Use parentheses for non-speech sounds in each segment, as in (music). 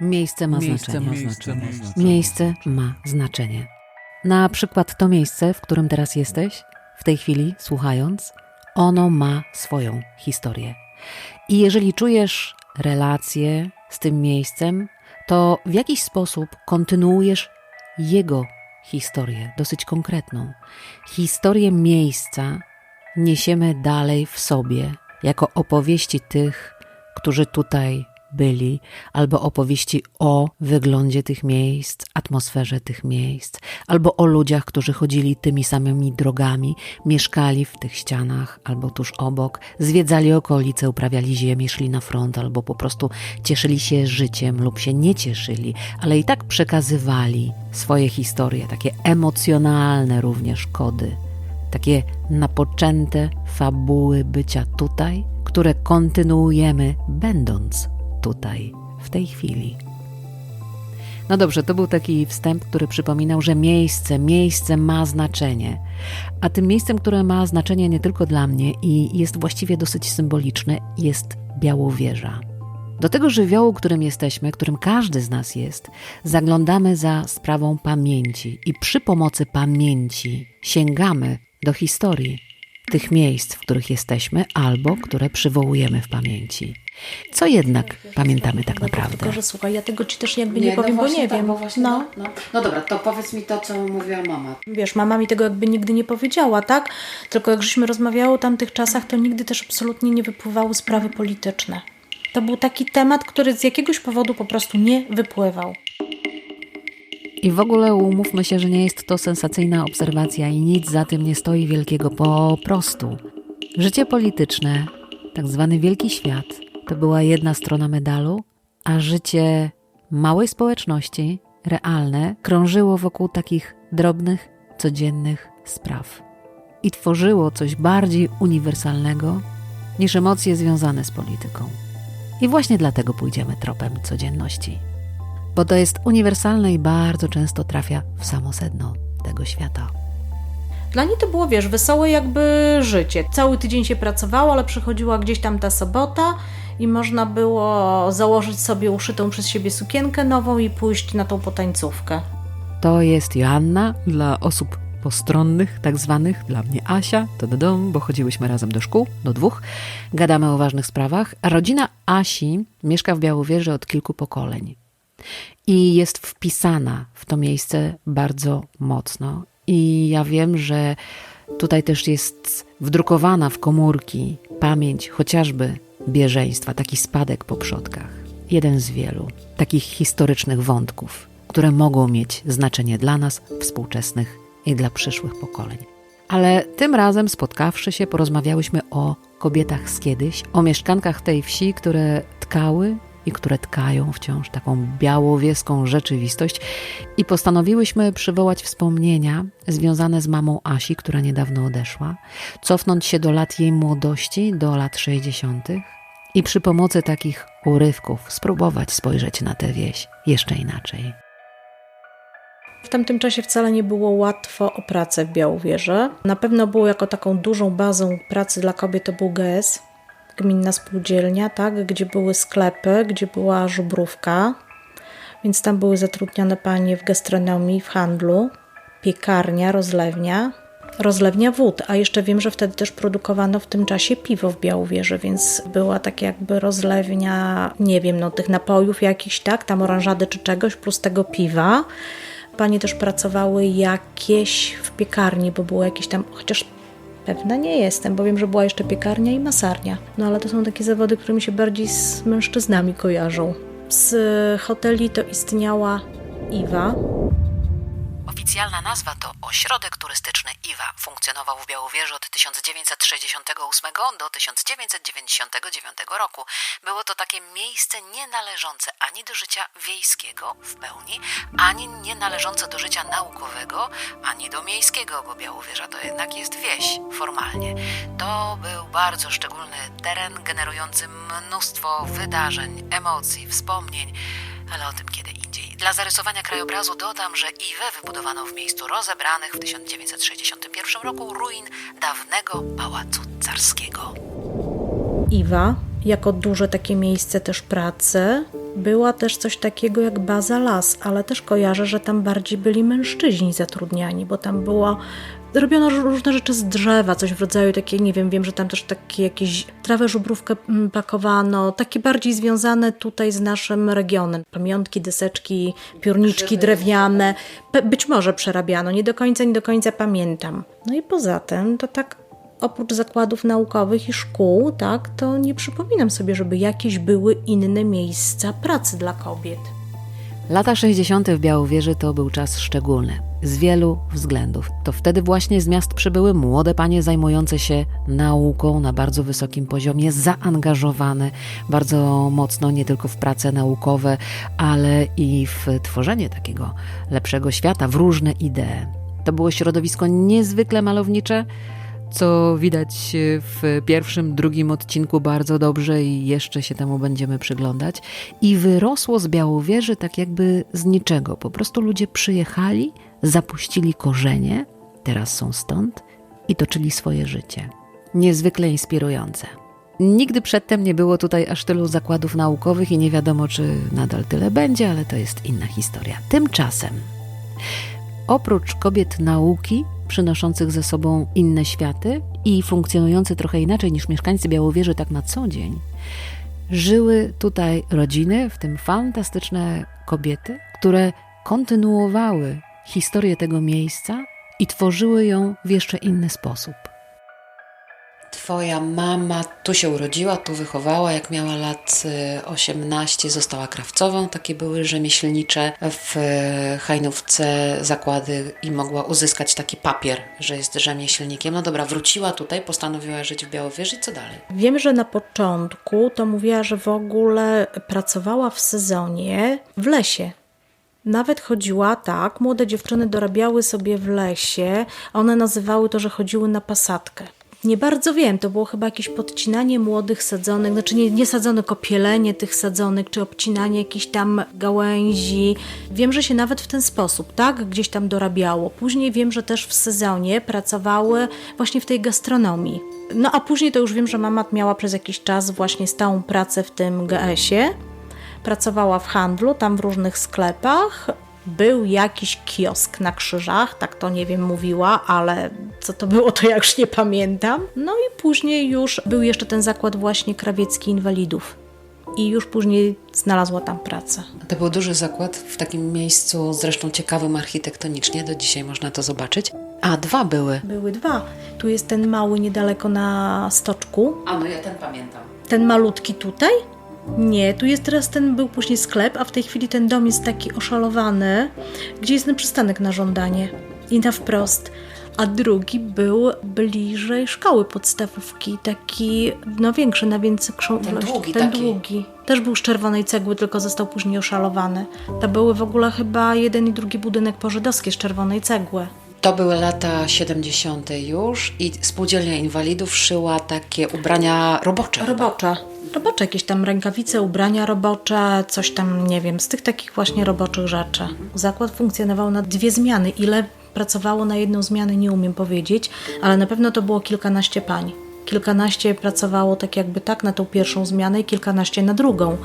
Miejsce ma Miejsce znaczenie. ma znaczenie. Miejsce ma znaczenie. Na przykład to miejsce, w którym teraz jesteś, w tej chwili słuchając, ono ma swoją historię. I jeżeli czujesz relację z tym miejscem, to w jakiś sposób kontynuujesz jego historię, dosyć konkretną. Historię miejsca niesiemy dalej w sobie, jako opowieści tych, którzy tutaj byli, albo opowieści o wyglądzie tych miejsc, atmosferze tych miejsc, albo o ludziach, którzy chodzili tymi samymi drogami, mieszkali w tych ścianach albo tuż obok, zwiedzali okolice, uprawiali ziemię, szli na front, albo po prostu cieszyli się życiem lub się nie cieszyli, ale i tak przekazywali swoje historie, takie emocjonalne również kody takie napoczęte fabuły bycia tutaj, które kontynuujemy, będąc tutaj, w tej chwili. No dobrze, to był taki wstęp, który przypominał, że miejsce, miejsce ma znaczenie. A tym miejscem, które ma znaczenie nie tylko dla mnie i jest właściwie dosyć symboliczne, jest Białowieża. Do tego żywiołu, którym jesteśmy, którym każdy z nas jest, zaglądamy za sprawą pamięci i przy pomocy pamięci sięgamy do historii tych miejsc, w których jesteśmy, albo które przywołujemy w pamięci. Co jednak pamiętamy tak naprawdę? Tylko, że słuchaj, ja tego ci też jakby nie, powiem, bo nie wiem. no. no. no dobra, to powiedz mi to, co mówiła mama. Wiesz, mama mi tego jakby nigdy nie powiedziała, tak? Tylko jak żeśmy rozmawiały o tamtych czasach, to nigdy też absolutnie nie wypływały sprawy polityczne. To był taki temat, który z jakiegoś powodu po prostu nie wypływał. I w ogóle umówmy się, że nie jest to sensacyjna obserwacja i nic za tym nie stoi wielkiego, po prostu. Życie polityczne, tak zwany wielki świat, to była jedna strona medalu, a życie małej społeczności, realne, krążyło wokół takich drobnych, codziennych spraw. I tworzyło coś bardziej uniwersalnego niż emocje związane z polityką. I właśnie dlatego pójdziemy tropem codzienności bo to jest uniwersalne i bardzo często trafia w samo sedno tego świata. Dla niej to było, wiesz, wesołe jakby życie. Cały tydzień się pracowało, ale przychodziła gdzieś tam ta sobota i można było założyć sobie uszytą przez siebie sukienkę nową i pójść na tą potańcówkę. To jest Joanna dla osób postronnych, tak zwanych, dla mnie Asia, to do domu, bo chodziłyśmy razem do szkół, do dwóch. Gadamy o ważnych sprawach. Rodzina Asi mieszka w Białowieży od kilku pokoleń i jest wpisana w to miejsce bardzo mocno. I ja wiem, że tutaj też jest wdrukowana w komórki pamięć chociażby bieżeństwa, taki spadek po przodkach. Jeden z wielu takich historycznych wątków, które mogą mieć znaczenie dla nas, współczesnych i dla przyszłych pokoleń. Ale tym razem spotkawszy się, porozmawiałyśmy o kobietach z kiedyś, o mieszkankach tej wsi, które tkały i które tkają wciąż taką białowieską rzeczywistość. I postanowiłyśmy przywołać wspomnienia związane z mamą Asi, która niedawno odeszła, cofnąć się do lat jej młodości, do lat 60. i przy pomocy takich urywków spróbować spojrzeć na tę wieś jeszcze inaczej. W tamtym czasie wcale nie było łatwo o pracę w Białowieży. Na pewno było jako taką dużą bazą pracy dla kobiet to był GS, gminna spółdzielnia, tak, gdzie były sklepy, gdzie była żubrówka, więc tam były zatrudnione panie w gastronomii, w handlu, piekarnia, rozlewnia, rozlewnia wód, a jeszcze wiem, że wtedy też produkowano w tym czasie piwo w Białowieży, więc była tak jakby rozlewnia, nie wiem, no tych napojów jakichś, tak, tam oranżady czy czegoś, plus tego piwa. Panie też pracowały jakieś w piekarni, bo było jakieś tam, chociaż Pewna nie jestem, bo wiem, że była jeszcze piekarnia i masarnia. No ale to są takie zawody, które mi się bardziej z mężczyznami kojarzą. Z hoteli to istniała Iwa, Oficjalna nazwa to Ośrodek Turystyczny IWA. Funkcjonował w Białowieży od 1968 do 1999 roku. Było to takie miejsce nie należące ani do życia wiejskiego w pełni, ani nie należące do życia naukowego, ani do miejskiego, bo Białowieża to jednak jest wieś formalnie. To był bardzo szczególny teren generujący mnóstwo wydarzeń, emocji, wspomnień, ale o tym kiedy indziej. Dla zarysowania krajobrazu dodam, że Iwę wybudowano w miejscu rozebranych w 1961 roku ruin dawnego pałacu carskiego. Iwa, jako duże takie miejsce też pracy, była też coś takiego jak baza las, ale też kojarzę, że tam bardziej byli mężczyźni zatrudniani, bo tam było robiono różne rzeczy z drzewa, coś w rodzaju takie, nie wiem, wiem, że tam też takie jakieś trawę żubrówkę mm, pakowano, takie bardziej związane tutaj z naszym regionem. Pamiątki, deseczki, piórniczki drewniane, być może przerabiano, nie do końca, nie do końca pamiętam. No i poza tym to tak oprócz zakładów naukowych i szkół, tak, to nie przypominam sobie, żeby jakieś były inne miejsca pracy dla kobiet. Lata 60. w Białowieży to był czas szczególny z wielu względów. To wtedy właśnie z miast przybyły młode panie zajmujące się nauką na bardzo wysokim poziomie, zaangażowane bardzo mocno nie tylko w prace naukowe, ale i w tworzenie takiego lepszego świata, w różne idee. To było środowisko niezwykle malownicze, co widać w pierwszym, drugim odcinku bardzo dobrze i jeszcze się temu będziemy przyglądać. I wyrosło z Białowieży tak jakby z niczego. Po prostu ludzie przyjechali, zapuścili korzenie, teraz są stąd i toczyli swoje życie. Niezwykle inspirujące. Nigdy przedtem nie było tutaj aż tylu zakładów naukowych i nie wiadomo, czy nadal tyle będzie, ale to jest inna historia. Tymczasem, oprócz kobiet nauki, przynoszących ze sobą inne światy i funkcjonujące trochę inaczej niż mieszkańcy Białowieży tak na co dzień, żyły tutaj rodziny, w tym fantastyczne kobiety, które kontynuowały historię tego miejsca i tworzyły ją w jeszcze inny sposób. Twoja mama tu się urodziła, tu wychowała, jak miała lat 18, y, została krawcową. Takie były rzemieślnicze w Hajnówce zakłady i mogła uzyskać taki papier, że jest rzemieślnikiem. No dobra, wróciła tutaj, postanowiła żyć w Białowieży co dalej? Wiem, że na początku to mówiła, że w ogóle pracowała w sezonie w lesie. Nawet chodziła tak, młode dziewczyny dorabiały sobie w lesie, one nazywały to, że chodziły na pasadkę. Nie bardzo wiem, to było chyba jakieś podcinanie młodych sadzonek, znaczy nie, nie sadzonek, pielenie tych sadzonek, czy obcinanie jakichś tam gałęzi. Wiem, że się nawet w ten sposób, tak, gdzieś tam dorabiało. Później wiem, że też w sezonie pracowały właśnie w tej gastronomii. No a później to już wiem, że mama miała przez jakiś czas właśnie stałą pracę w tym GS-ie. Pracowała w handlu, tam w różnych sklepach. Był jakiś kiosk na krzyżach, tak to nie wiem, mówiła, ale co to było, to ja już nie pamiętam. No i później już był jeszcze ten zakład właśnie krawiecki inwalidów. I już później znalazła tam pracę. To był duży zakład w takim miejscu, zresztą ciekawym architektonicznie, do dzisiaj można to zobaczyć. A, dwa były. Były dwa. Tu jest ten mały niedaleko na stoczku. A, no ja ten pamiętam. Ten malutki tutaj? Nie, tu jest teraz ten, był później sklep, a w tej chwili ten dom jest taki oszalowany, gdzie jest ten przystanek na żądanie. I na wprost. A drugi był bliżej szkoły podstawówki, taki no większy, na więcej Ten długi Ten taki. długi. Też był z czerwonej cegły, tylko został później oszalowany. To były w ogóle chyba jeden i drugi budynek pożydowski z czerwonej cegły. To były lata 70. już i spółdzielnia inwalidów szyła takie ubrania robocze. Robocze. Robocze, jakieś tam rękawice, ubrania robocze, coś tam, nie wiem, z tych takich właśnie roboczych rzeczy. Zakład funkcjonował na dwie zmiany. Ile pracowało na jedną zmianę, nie umiem powiedzieć, ale na pewno to było kilkanaście pań. Kilkanaście pracowało tak jakby tak na tą pierwszą zmianę i kilkanaście na drugą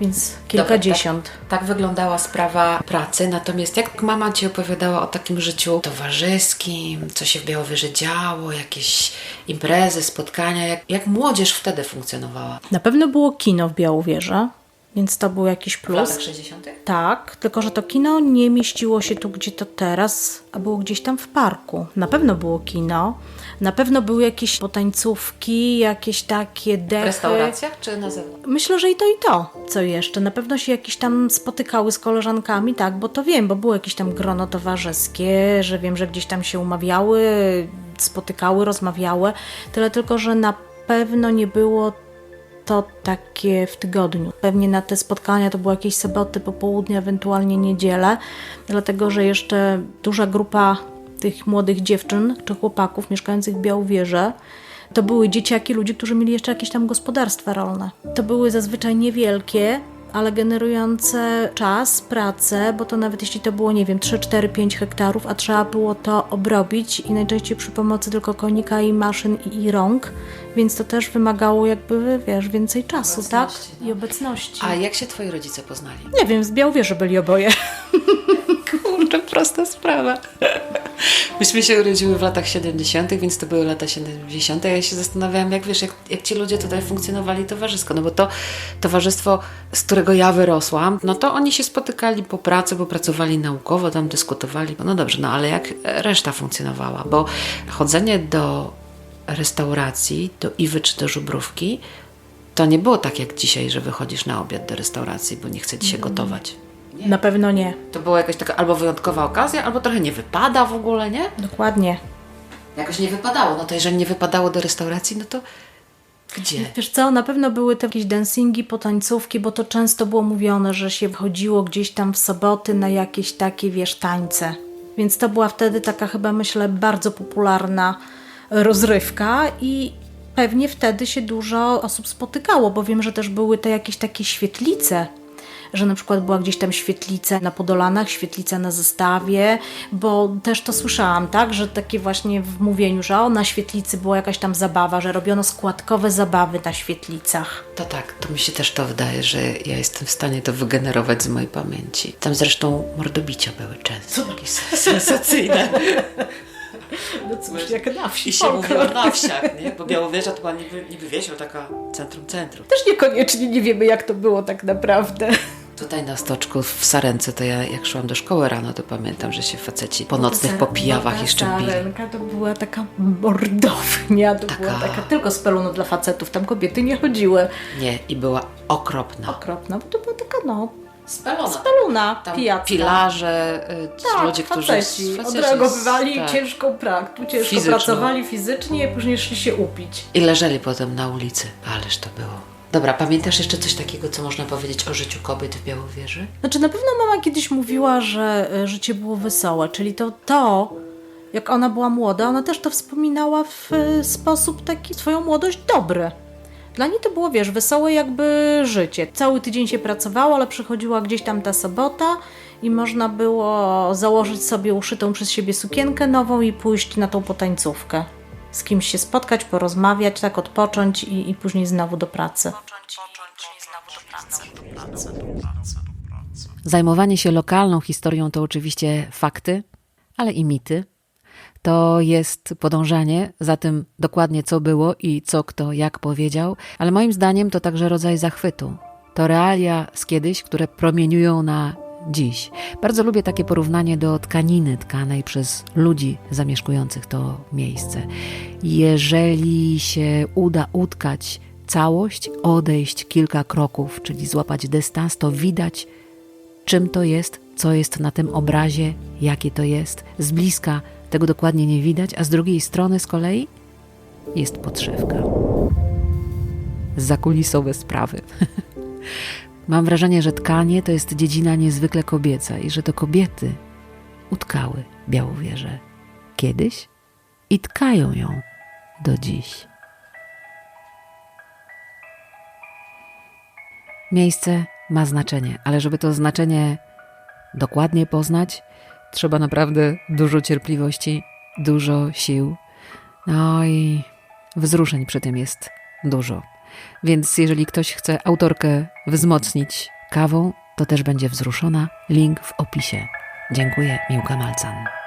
więc kilkadziesiąt. Dobra, tak, tak, wyglądała sprawa pracy. Natomiast jak mama Ci opowiadała o takim życiu towarzyskim, co się w Białowieży działo, jakieś imprezy, spotkania, jak, jak młodzież wtedy funkcjonowała? Na pewno było kino w Białowieży. Więc to był jakiś plus. W latach 60. Tak, tylko że to kino nie mieściło się tu, gdzie to teraz, a było gdzieś tam w parku. Na pewno było kino, na pewno były jakieś potańcówki, jakieś takie dechy. W restauracjach czy na zewnątrz? Myślę, że i to, i to. Co jeszcze? Na pewno się jakieś tam spotykały z koleżankami, tak, bo to wiem, bo było jakieś tam grono towarzyskie, że wiem, że gdzieś tam się umawiały, spotykały, rozmawiały. Tyle tylko, że na pewno nie było to takie w tygodniu. Pewnie na te spotkania to były jakieś soboty, popołudnie, ewentualnie niedzielę, dlatego że jeszcze duża grupa tych młodych dziewczyn czy chłopaków mieszkających w Białowieży to były dzieciaki, ludzie, którzy mieli jeszcze jakieś tam gospodarstwa rolne. To były zazwyczaj niewielkie, ale generujące czas, pracę, bo to nawet jeśli to było, nie wiem, 3, 4, 5 hektarów, a trzeba było to obrobić i najczęściej przy pomocy tylko konika i maszyn i, i rąk, więc to też wymagało jakby, wiesz, więcej czasu, tak? Obecności, I obecności. A jak się twoi rodzice poznali? Nie wiem, z Białowieży byli oboje. (laughs) Kurczę, prosta sprawa. Myśmy się urodziły w latach 70., więc to były lata 70. Ja się zastanawiałam, jak wiesz, jak, jak ci ludzie tutaj funkcjonowali towarzysko. No bo to towarzystwo, z którego ja wyrosłam, no to oni się spotykali po pracy, bo pracowali naukowo, tam dyskutowali. No dobrze, no ale jak reszta funkcjonowała? Bo chodzenie do restauracji, do Iwy czy do Żubrówki, to nie było tak jak dzisiaj, że wychodzisz na obiad do restauracji, bo nie chce ci się gotować. Na pewno nie. To była jakaś taka albo wyjątkowa okazja, albo trochę nie wypada w ogóle, nie? Dokładnie. Jakoś nie wypadało. No to jeżeli nie wypadało do restauracji, no to gdzie? Wiesz co, na pewno były to jakieś dancingi, potańcówki, bo to często było mówione, że się chodziło gdzieś tam w soboty na jakieś takie, wiesz, tańce. Więc to była wtedy taka chyba, myślę, bardzo popularna rozrywka i pewnie wtedy się dużo osób spotykało, bo wiem, że też były te jakieś takie świetlice, że na przykład była gdzieś tam świetlica na Podolanach, świetlica na zestawie, bo też to słyszałam, tak, że takie właśnie w mówieniu, że o, na świetlicy była jakaś tam zabawa, że robiono składkowe zabawy na świetlicach. To tak, to mi się też to wydaje, że ja jestem w stanie to wygenerować z mojej pamięci. Tam zresztą mordobicia były często, jakieś sensacyjne. No cóż, jak na wsi. I się mówiło na wsiach, nie? Bo Białowieża to była niby, niby wieś, taka centrum centrum. Też niekoniecznie nie wiemy, jak to było tak naprawdę. Tutaj na stoczku w Sarence, to ja jak szłam do szkoły rano, to pamiętam, że się faceci po nocnych popijawach jeszcze bili. Sarenka to była taka mordownia, to Taka- była taka tylko z pelunu dla facetów, tam kobiety nie chodziły. Nie, i była okropna. Okropna, bo to była taka no, Spelona. speluna, Tam pijacka. pilarze, y, Tak, ludzie, którzy... faceci, faceci, odreagowywali tak. ciężką praktykę, ciężko Fizyczną. pracowali fizycznie później szli się upić. I leżeli potem na ulicy. Ależ to było. Dobra, pamiętasz jeszcze coś takiego, co można powiedzieć o życiu kobiet w Białowieży? Znaczy na pewno mama kiedyś mówiła, że e, życie było wesołe, czyli to to, jak ona była młoda, ona też to wspominała w e, sposób taki swoją młodość dobry. Dla niej to było, wiesz, wesołe jakby życie. Cały tydzień się pracowało, ale przychodziła gdzieś tam ta sobota i można było założyć sobie uszytą przez siebie sukienkę nową i pójść na tą potańcówkę. Z kimś się spotkać, porozmawiać, tak odpocząć i, i później znowu do pracy. Zajmowanie się lokalną historią to oczywiście fakty, ale i mity. To jest podążanie za tym dokładnie, co było i co kto jak powiedział, ale moim zdaniem to także rodzaj zachwytu. To realia z kiedyś, które promieniują na dziś. Bardzo lubię takie porównanie do tkaniny tkanej przez ludzi zamieszkujących to miejsce. Jeżeli się uda utkać całość, odejść kilka kroków, czyli złapać dystans, to widać, czym to jest, co jest na tym obrazie, jakie to jest. Z bliska tego dokładnie nie widać, a z drugiej strony z kolei jest podszewka. Zakulisowe sprawy. (laughs) Mam wrażenie, że tkanie to jest dziedzina niezwykle kobieca i że to kobiety utkały Białowieżę kiedyś i tkają ją do dziś. Miejsce ma znaczenie, ale żeby to znaczenie dokładnie poznać, trzeba naprawdę dużo cierpliwości, dużo sił. No i wzruszeń przy tym jest dużo. Więc jeżeli ktoś chce autorkę wzmocnić kawą, to też będzie wzruszona. Link w opisie. Dziękuję, Miłka Malcan.